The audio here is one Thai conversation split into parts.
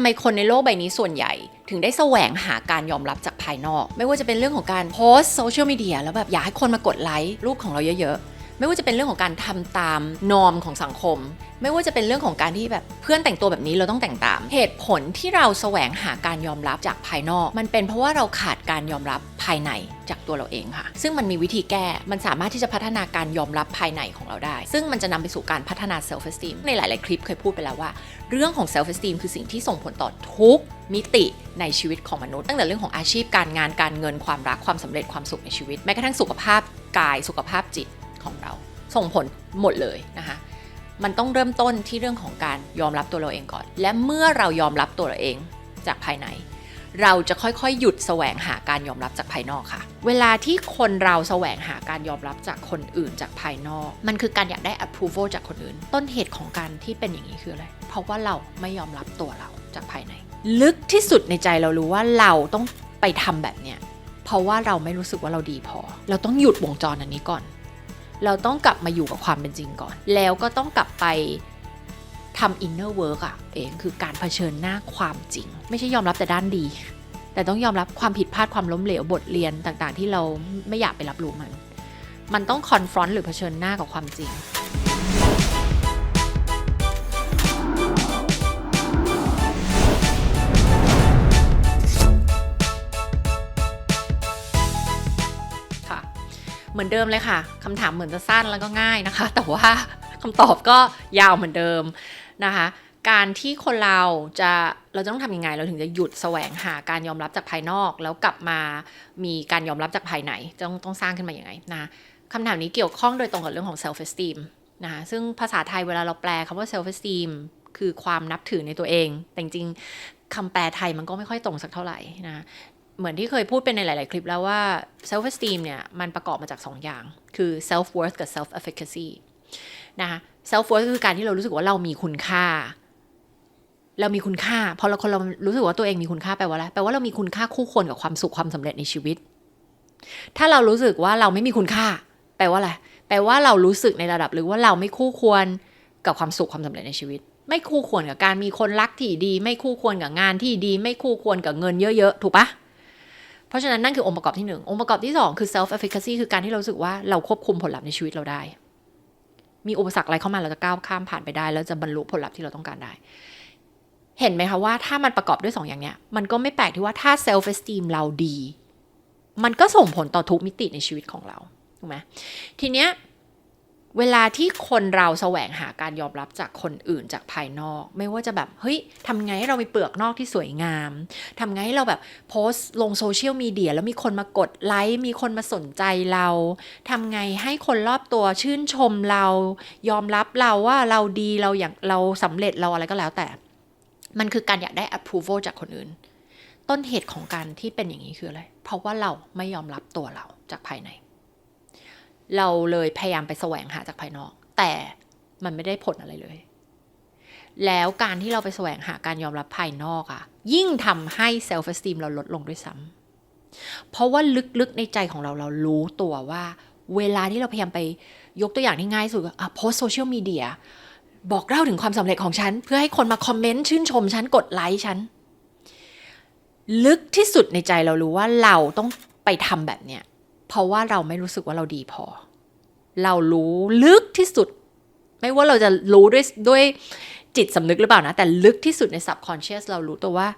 ำไมคนในโลกใบนี้ส่วนใหญ่ ถึงได้แสวงหาการยอมรับจากภายนอก ไม่ว่าจะเป็นเรื่องของการโพสโซเชียลมีเดียแล้วแบบอยากให้คนมากดไลค์รูปของเราเยอะๆ ไม่ว่าจะเป็นเรื่องของการทำตามนอมของสังคม ไม่ว่าจะเป็นเรื่องของการที่แบบเพื่อนแต่งตัวแบบนี้เราต้องแต่งตาม เหตุผลที่เราแสวงหาการยอมรับจากภายนอก มันเป็นเพราะว่าเราขาดการยอมรับภายในจากตัวเราเองค่ะ ซึ่งมันมีวิธีแก้ มันสามารถที่จะพัฒนาการยอมรับภายในของเราได้ ซึ่งมันจะนำไปสู่การพัฒนา self esteem ในหลาย ๆ คลิปเคยพูดไปแล้วว่า เรื่องของ self esteem คือสิ่งที่ส่งผลต่อทุกมิติในชีวิตของมนุษย์ ตั้งแต่เรื่องของอาชีพการงานการเงินความรักความสำเร็จความสุขในชีวิตแม้กระทั่งสุขภาพกายสุขภาพจิต ของเรา ส่งผลหมดเลยนะคะมันต้องเริ่มต้นที่เรื่องของการยอมรับตัวเราเองก่อน และเมื่อเรายอมรับตัวเราเองจากภายใน เราจะค่อยๆ หยุดแสวงหาการยอมรับจากภายนอกค่ะ เวลาที่คนเราแสวงหาการยอมรับจากคนอื่นจากภายนอก มันคือการอยากได้ approval จากคนอื่น ต้นเหตุของการที่เป็นอย่างนี้คืออะไร เพราะว่าเราไม่ยอมรับตัวเราจากภายใน ลึกที่สุดในใจเรารู้ว่าเราต้องไปทำแบบเนี้ยเพราะว่าเราไม่รู้สึกว่าเราดีพอ เราต้องหยุดวงจรอันนี้ก่อน เราต้องกลับมาอยู่กับความเป็นจริงก่อน แล้วก็ต้องกลับไปทำ inner work อะเองคือการเผชิญหน้าความจริง ไม่ใช่ยอมรับแต่ด้านดี แต่ต้องยอมรับความผิดพลาดความล้มเหลวบทเรียนต่างๆ ที่เราไม่อยากไปรับรู้มัน มันต้องคอนฟรอนต์หรือเผชิญหน้ากับความจริง มือนเดิมเลยค่ะคำถามเหมือนจะสั้นแล้วก็ง่ายนะคะ แต่ว่าคำตอบก็ยาวเหมือนเดิมนะคะ การที่คนเราจะเราจะต้องทำยังไง เราถึงจะหยุดแสวงหาการยอมรับจากภายนอก แล้วกลับมามีการยอมรับจากภายในต้องต้องสร้างขึ้นมาอย่างไงนะคำถามนี้เกี่ยวข้องโดยตรงกับเรื่องของ self esteem นะคะซึ่งภาษาไทยเวลาเราแปลคำว่า self esteem คือความนับถือในตัวเอง แต่จริงคำแปลไทยมันก็ไม่ค่อยตรงสักเท่าไหร่นะ เหมือนที่เคยพูดเป็นในหลาย ๆ คลิปแล้วว่า self esteem เนี่ยมันประกอบมาจาก 2 อย่าง คือ self worth กับ self efficacy นะคะ self worth คือการที่เรารู้สึกว่าเรามีคุณค่า เรามีคุณค่า พอเราคนเรารู้สึกว่าตัวเองมีคุณค่าแปลว่าอะไรแปลว่าเรามีคุณค่าคู่ควรกับความสุขความสำเร็จในชีวิต ถ้าเรารู้สึกว่าเราไม่มีคุณค่า แปลว่าอะไรแปลว่าเรารู้สึกในระดับหรือว่าเราไม่คู่ควรกับความสุขความสำเร็จในชีวิต ไม่คู่ควรกับการมีคนรักที่ดี ไม่คู่ควรกับงานที่ดี ไม่คู่ควรกับเงินเยอะ ๆ ถูกปะ เพราะฉะนั้นนั่นคือองค์ประกอบที่หนึ่งองค์ประกอบที่สองคือ self efficacy คือการที่เราสึกว่าเราควบคุมผลลัพธ์ในชีวิตเราได้ มีอุปสรรคอะไรเข้ามาเราจะก้าวข้ามผ่านไปได้ แล้วจะบรรลุผลลัพธ์ที่เราต้องการได้ เห็นไหมคะว่าถ้ามันประกอบด้วยสองอย่างเนี้ยมันก็ไม่แปลกที่ว่าถ้า self esteem เราดี มันก็ส่งผลต่อทุกมิติในชีวิตของเราถูกไหมทีเนี้ย เวลาที่คนเราแสวงหาการยอมรับจากคนอื่นจากภายนอก ไม่ว่าจะแบบเฮ้ยทำไงให้เรามีเปลือกนอกที่สวยงามทำไงให้เราแบบโพสต์ลงโซเชียลมีเดียแล้วมีคนมากดไลค์มีคนมาสนใจเราทำไงให้คนรอบตัวชื่นชมเรา ยอมรับเราว่าเราดีเราอย่างเราสำเร็จเราอะไรก็แล้วแต่ มันคือการอยากได้ approval จากคนอื่น ต้นเหตุของการที่เป็นอย่างนี้คืออะไรเพราะว่าเราไม่ยอมรับตัวเราจากภายใน เราเลยพยายามไปแสวงหาจากภายนอก แต่มันไม่ได้ผลอะไรเลย แล้วการที่เราไปแสวงหาการยอมรับภายนอกอะยิ่งทำให้ self esteem เราลดลงด้วยซ้ำเพราะว่าลึกๆในใจของเราเรารู้ตัวว่า เวลาที่เราพยายามไปยกตัวอย่างที่ง่ายสุดอะโพสโซเชียลมีเดียบอกเล่าถึงความสำเร็จของฉัน เพื่อให้คนมาคอมเมนต์ชื่นชมฉันกดไลค์ฉัน ลึกที่สุดในใจเรารู้ว่าเราต้องไปทำแบบเนี้ย เพราะว่าเราไม่รู้สึกว่าเราดีพอ เรารู้ลึกที่สุด ไม่ว่าเราจะรู้ด้วยด้วยจิตสำนึกหรือเปล่านะ แต่ลึกที่สุดใน subconscious เรารู้ตัวว่า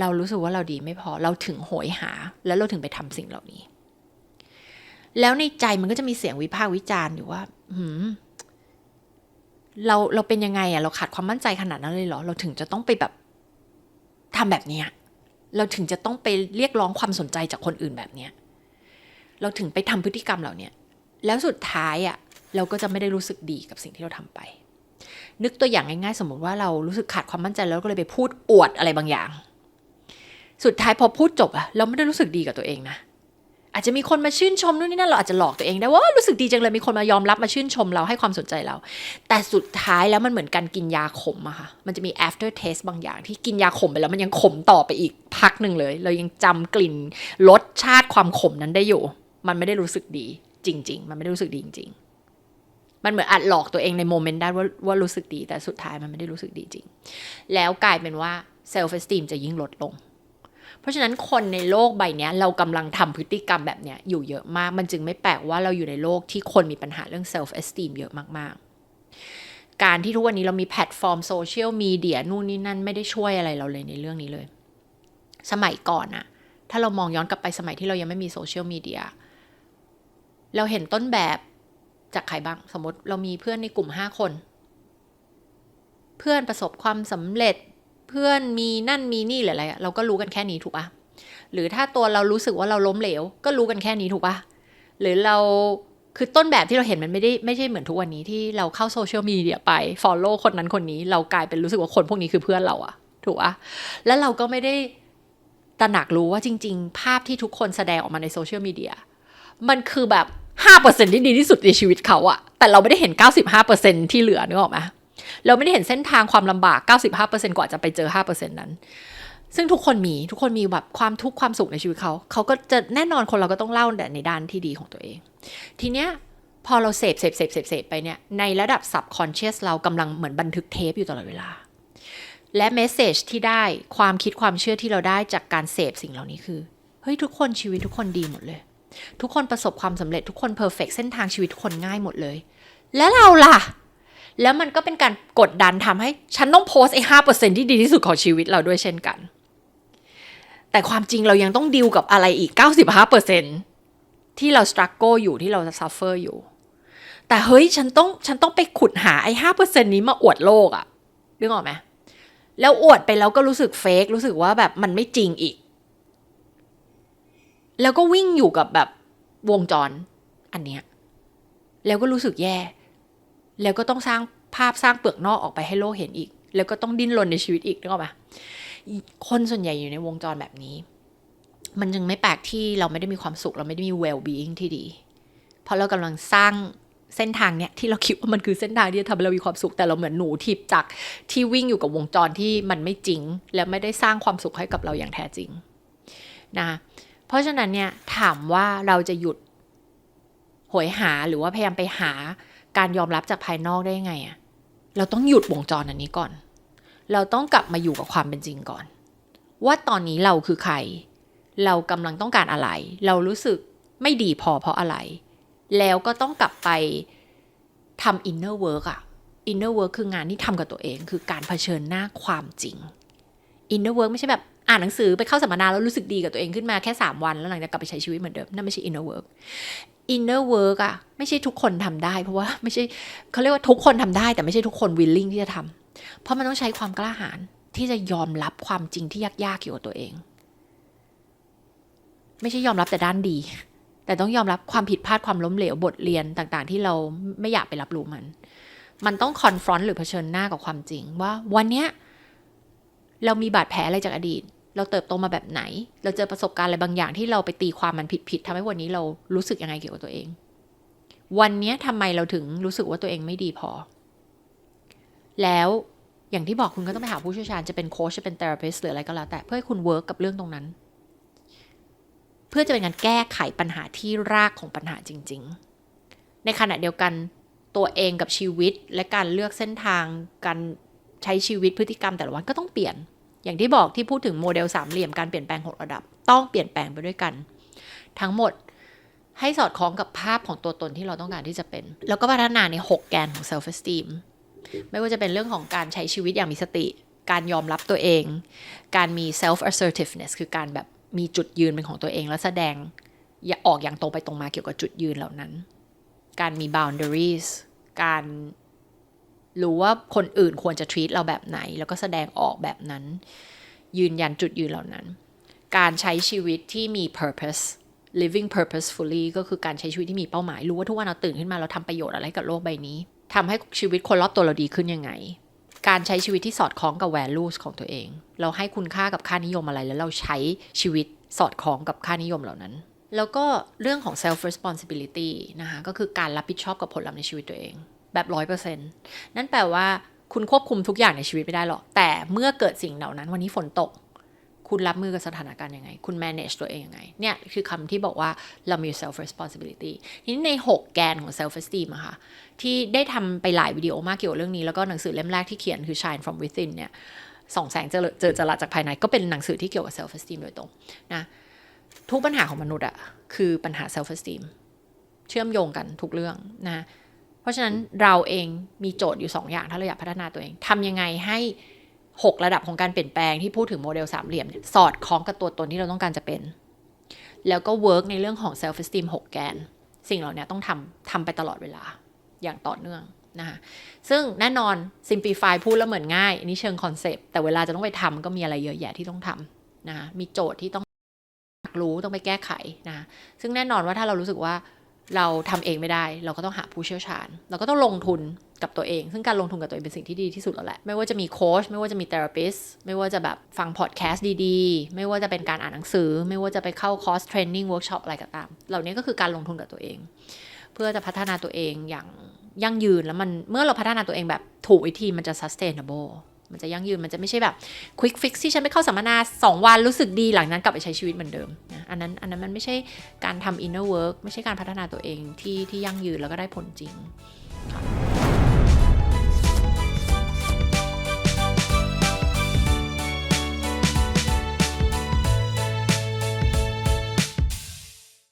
เรารู้สึกว่าเราดีไม่พอ เราถึงโหยหา แล้วเราถึงไปทำสิ่งเหล่านี้ แล้วในใจมันก็จะมีเสียงวิพากษ์วิจารณ์อยู่ว่าหืมเราเราเป็นยังไงอะเราขาดความมั่นใจขนาดนั้นเลยเหรอ เราถึงจะต้องไปแบบทำแบบเนี้ยเราถึงจะต้องไปเรียกร้องความสนใจจากคนอื่นแบบเนี้ย เราถึงไปทำพฤติกรรมเหล่านี้แล้วสุดท้ายอะ่ะเราก็จะไม่ได้รู้สึกดีกับสิ่งที่เราทำไป นึกตัวอย่างง่ายๆ สมมติว่าเรารู้สึกขาดความมั่นใจแล้วก็เลยไปพูดอวดอะไรบางอย่าง สุดท้ายพอพูดจบอะเราไม่ได้รู้สึกดีกับตัวเองนะอาจจะมีคนมาชื่นชมนู่นนี่นั่นเราอาจจะหลอกตัวเองได้ว่ารู้สึกดีจังเลยมีคนมายอมรับมาชื่นชมเราให้ความสนใจเรา แต่สุดท้ายแล้วมันเหมือนการกินยาขมอะค่ะมันจะมี after taste บางอย่าง ที่กินยาขมไปแล้วมันยังขมต่อไปอีกพักหนึ่งเลย เรายังจำกลิ่นรสชาติความขมนั้นได้อยู่ มันไม่ได้รู้สึกดีจริง ๆ มันไม่ได้รู้สึกดีจริง ๆ มันเหมือนอัดหลอกตัวเองในโมเมนต์ได้ว่าว่ารู้สึกดี แต่สุดท้ายมันไม่ได้รู้สึกดีจริง แล้วกลายเป็นว่า self esteem จะยิ่งลดลง เพราะฉะนั้นคนในโลกใบนี้เรากำลังทำพฤติกรรมแบบเนี้ยอยู่เยอะมาก มันจึงไม่แปลกว่าเราอยู่ในโลกที่คนมีปัญหาเรื่อง self esteem เยอะมากๆ การที่ทุกวันนี้เรามีแพลตฟอร์มโซเชียลมีเดียนู่นนี่นั่นไม่ได้ช่วยอะไรเราเลยในเรื่องนี้เลย สมัยก่อนอะถ้าเรามองย้อนกลับไปสมัยที่เรายังไม่มีโซเชียลมีเดีย เราเห็นต้นแบบจากใครบ้างสมมติเรามีเพื่อนในกลุ่มห้าคน เพื่อนประสบความสำเร็จเพื่อนมีนั่นมีนี่หรืออะไรเราก็รู้กันแค่นี้ถูกปะหรือถ้าตัวเรารู้สึกว่าเราล้มเหลว ก็รู้กันแค่นี้ถูกปะหรือเราคือต้นแบบที่เราเห็นมันไม่ได้ไม่ใช่เหมือนทุกวันนี้ที่เราเข้าโซเชียลมีเดียไป follow คนนั้นคนนี้ เรากลายเป็นรู้สึกว่าคนพวกนี้คือเพื่อนเราอะถูกปะแล้วเราก็ไม่ได้ตระหนักรู้ว่าจริง ๆ ภาพที่ทุกคนแสดงออกมาในโซเชียลมีเดียมันคือแบบ 5%ที่ดีที่สุดในชีวิตเขาอะแต่เราไม่ได้เห็น 95%ที่เหลือนึกออกไหมเราไม่ได้เห็นเส้นทางความลำบาก 95%กว่าจะไปเจอ 5%นั้น ซึ่งทุกคนมีทุกคนมีแบบความทุกข์ความสุขในชีวิตเขา เขาก็จะแน่นอนคนเราก็ต้องเล่าแต่ในด้านที่ดีของตัวเอง ทีเนี้ยพอเราเสพเสพเสพเสพเสพไปเนี่ย ในระดับ subconscious เรากำลังเหมือนบันทึกเทปอยู่ตลอดเวลา และเมสเซจที่ได้ความคิดความเชื่อที่เราได้จากการเสพสิ่งเหล่านี้คือ เฮ้ยทุกคนชีวิตทุกคนดีหมดเลย ทุกคนประสบความสำเร็จทุกคนเพอร์เฟกเส้นทางชีวิตทุกคนง่ายหมดเลย แล้วเราล่ะ แล้วมันก็เป็นการกดดันทำให้ ฉันต้องโพสไอ้ห้าเปอร์เซ็นที่ดีที่สุดของชีวิตเราด้วยเช่นกัน แต่ความจริงเรายังต้องดิวกับอะไรอีก 95เปอร์เซ็นที่เราสตรัคโกอยู่ที่เราซัฟเฟอร์อยู่ แต่เฮ้ยฉันต้องฉันต้องไปขุดหาไอ้ห้าเปอร์เซ็นนี้มาอวดโลกอะนึกออกไหมแล้วอวดไปแล้วก็รู้สึกเฟกรู้สึกว่าแบบมันไม่จริงอีก แล้วก็วิ่งอยู่กับแบบวงจรอันเนี้ยแล้วก็รู้สึกแย่ แล้วก็ต้องสร้างภาพสร้างเปลือกนอกออกไปให้โลกเห็นอีก แล้วก็ต้องดิ้นรนในชีวิตอีกนึกออกปะคนส่วนใหญ่อยู่ในวงจรแบบนี้ มันจึงไม่แปลกที่เราไม่ได้มีความสุขเราไม่ได้มี well being ที่ดี เพราะเรากำลังสร้างเส้นทางเนี้ยที่เราคิดว่ามันคือเส้นทางที่จะทำให้เรามีความสุขแต่เราเหมือนหนูทิพจากที่วิ่งอยู่กับวงจรที่มันไม่จริง และไม่ได้สร้างความสุขให้กับเราอย่างแท้จริงนะ ราะฉะนั้นเนี่ยถามว่าเราจะหยุดหวยหาหรือว่าพยายามไปหาการยอมรับจากภายนอกได้ยังไงอะเราต้องหยุดวงจรอันนี้ก่อน เราต้องกลับมาอยู่กับความเป็นจริงก่อน ว่าตอนนี้เราคือใคร เรากำลังต้องการอะไร เรารู้สึกไม่ดีพอเพราะอะไร แล้วก็ต้องกลับไปทำ inner work อะ inner work คืองานที่ทำกับตัวเอง คือการเผชิญหน้าความจริง inner work ไม่ใช่แบบ อ่านหนังสือไปเข้าสัมมนาแล้วรู้สึกดีกับตัวเองขึ้นมาแค่ 3 วัน แล้วหลังจากกลับไปใช้ชีวิตเหมือนเดิม นั่นไม่ใช่ inner work inner work อะไม่ใช่ทุกคนทำได้ เพราะว่าไม่ใช่เขาเรียกว่าทุกคนทำได้ แต่ไม่ใช่ทุกคน willing ที่จะทำเพราะมันต้องใช้ความกล้าหาญที่จะยอมรับความจริงที่ยากๆเกี่ยวกับตัวเอง ไม่ใช่ยอมรับแต่ด้านดี แต่ต้องยอมรับความผิดพลาดความล้มเหลวบทเรียนต่างๆ ที่เราไม่อยากไปรับรู้มัน มันต้องคอนฟรอนต์หรือเผชิญหน้ากับความจริงว่าวันเนี้ยเรามีบาดแผลอะไรจากอดีต เราเติบโตมาแบบไหน เราเจอประสบการณ์อะไรบางอย่างที่เราไปตีความมันผิดๆทำให้วันนี้เรารู้สึกยังไงเกี่ยวกับตัวเอง วันนี้ทำไมเราถึงรู้สึกว่าตัวเองไม่ดีพอ แล้วอย่างที่บอกคุณก็ต้องไปหาผู้เชี่ยวชาญจะเป็นโค้ชจะเป็นเทอราพิสหรืออะไรก็แล้วแต่เพื่อให้คุณเวิร์กกับเรื่องตรงนั้น เพื่อจะเป็นการแก้ไขปัญหาที่รากของปัญหาจริง ๆ ในขณะเดียวกันตัวเองกับชีวิตและการเลือกเส้นทางการใช้ชีวิตพฤติกรรมแต่ละวันก็ต้องเปลี่ยน อย่างที่บอกที่พูดถึงโมเดลสามเหลี่ยมการเปลี่ยนแปลงหกระดับ ต้องเปลี่ยนแปลงไปด้วยกัน ทั้งหมดให้สอดคล้องกับภาพของตัวตนที่เราต้องการที่จะเป็น แล้วก็พัฒนาใน 6 แกนของ self esteem ไม่ว่าจะเป็นเรื่องของการใช้ชีวิตอย่างมีสติ การยอมรับตัวเอง การมี self assertiveness คือการแบบมีจุดยืนเป็นของตัวเองและแสดงอย่าออกอย่างตรงไปตรงมาเกี่ยวกับจุดยืนเหล่านั้น การมี boundaries การ รู้ว่าคนอื่นควรจะ treat เราแบบไหน แล้วก็แสดงออกแบบนั้น ยืนยันจุดยืนเหล่านั้น การใช้ชีวิตที่มี purpose living purposefully ก็คือการใช้ชีวิตที่มีเป้าหมาย รู้ว่าทุกวันเราตื่นขึ้นมาเราทำประโยชน์อะไรกับโลกใบนี้ทำให้ชีวิตคนรอบตัวเราดีขึ้นยังไง การใช้ชีวิตที่สอดคล้องกับ values ของตัวเอง เราให้คุณค่ากับค่านิยมอะไร แล้วเราใช้ชีวิตสอดคล้องกับค่านิยมเหล่านั้น แล้วก็เรื่องของ self responsibility นะคะ ก็คือการรับผิดชอบกับผลลัพธ์ในชีวิตตัวเอง แบบร้อยเปอร์เซ็นต์นั่นแปลว่าคุณควบคุมทุกอย่างในชีวิตไม่ได้หรอก แต่เมื่อเกิดสิ่งเหล่านั้น วันนี้ฝนตก คุณรับมือกับสถานการณ์ยังไง คุณ manage ตัวเองยังไง เนี่ยคือคำที่บอกว่าเรามี self responsibility ทีนี้ใน 6 แกนของ self esteem อะค่ะที่ได้ทำไปหลายวิดีโอมากเกี่ยวกับเรื่องนี้ แล้วก็หนังสือเล่มแรกที่เขียนคือ shine from within เนี่ยส่องแสงเจอเจอจรัสจากภายในก็เป็นหนังสือที่เกี่ยวกับ self esteem โดยตรงนะทุกปัญหาของมนุษย์อะคือปัญหา self esteem เชื่อมโยงกันทุกเรื่องนะ เพราะฉะนั้นเราเองมีโจทย์อยู่ 2 อย่างถ้าเราอยากพัฒนาตัวเองทำยังไงให้ 6 ระดับของการเปลี่ยนแปลงที่พูดถึงโมเดลสามเหลี่ยมเนี่ยสอดคล้องกับตัวตนที่เราต้องการจะเป็น แล้วก็เวิร์กในเรื่องของ self esteem 6แกน สิ่งเหล่านี้ต้องทำทำไปตลอดเวลาอย่างต่อเนื่องนะคะซึ่งแน่นอน simplify พูดแล้วเหมือนง่ายอันนี้เชิงคอนเซปต์แต่เวลาจะต้องไปทำก็มีอะไรเยอะแยะที่ต้องทำนะคะมีโจทย์ที่ต้องรู้ต้องไปแก้ไขนะะซึ่งแน่นอนว่าถ้าเรารู้สึกว่า เราทำเองไม่ได้ เราก็ต้องหาผู้เชี่ยวชาญ เราก็ต้องลงทุนกับตัวเอง ซึ่งการลงทุนกับตัวเองเป็นสิ่งที่ดีที่สุดแล้วแหละ ไม่ว่าจะมีโค้ช ไม่ว่าจะมีเทอราปิสไม่ว่าจะแบบฟังพอดแคสต์ดีๆ ไม่ว่าจะเป็นการอ่านหนังสือ ไม่ว่าจะไปเข้าคอร์สเทรนนิ่งเวิร์กช็อปอะไรก็ตาม เหล่านี้ก็คือการลงทุนกับตัวเอง เพื่อจะพัฒนาตัวเองอย่างยั่งยืน แล้วมัน เมื่อเราพัฒนาตัวเองแบบถูกวิธีมันจะ sustainable มันจะยั่งยืนมันจะไม่ใช่แบบควิกฟิกที่ฉันไปเข้าสัมมนา 2 วันรู้สึกดีหลังนั้นกลับไปใช้ชีวิตเหมือนเดิมนะอันนั้นอันนั้นมันไม่ใช่การทำอินเนอร์เวิร์กไม่ใช่การพัฒนาตัวเองที่ที่ยั่งยืนแล้วก็ได้ผลจริง